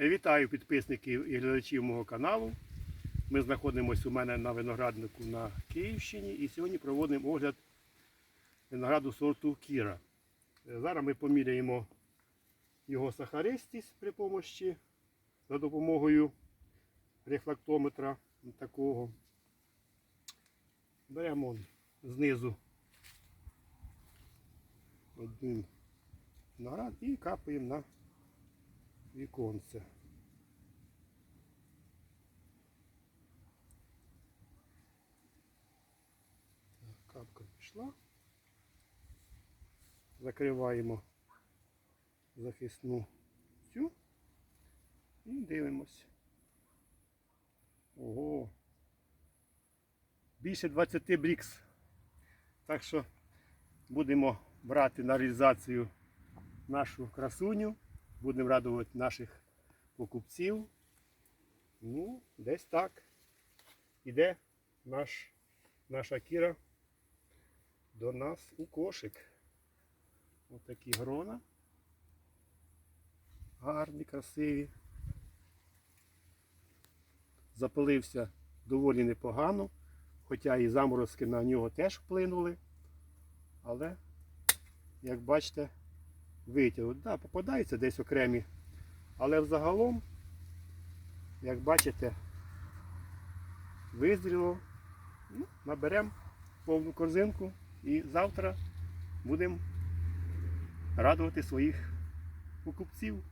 Вітаю підписників і глядачів мого каналу. Ми знаходимося у мене на винограднику на Київщині і сьогодні проводимо огляд винограду сорту Кіра. Зараз ми поміряємо його сахаристість при помощі за допомогою рефлектометра такого. Беремо знизу один виноград і капаємо на віконце. Так, Капка пішла. Закриваємо захисну цю і дивимось. Ого. Більше 20 брікс. Так що будемо брати на реалізацію нашу красуню. Будемо радувати наших покупців. Ну, десь так. Іде наш, наша кіра до нас у кошик. Ось такі грона. Гарні, красиві. Запилився доволі непогано, хоча і заморозки на нього теж вплинули. Але, як бачите, витягнув. Да, попадаються десь окремі. Але взагалом, як бачите, визріло. Ну, наберемо повну корзинку і завтра будемо радувати своїх покупців.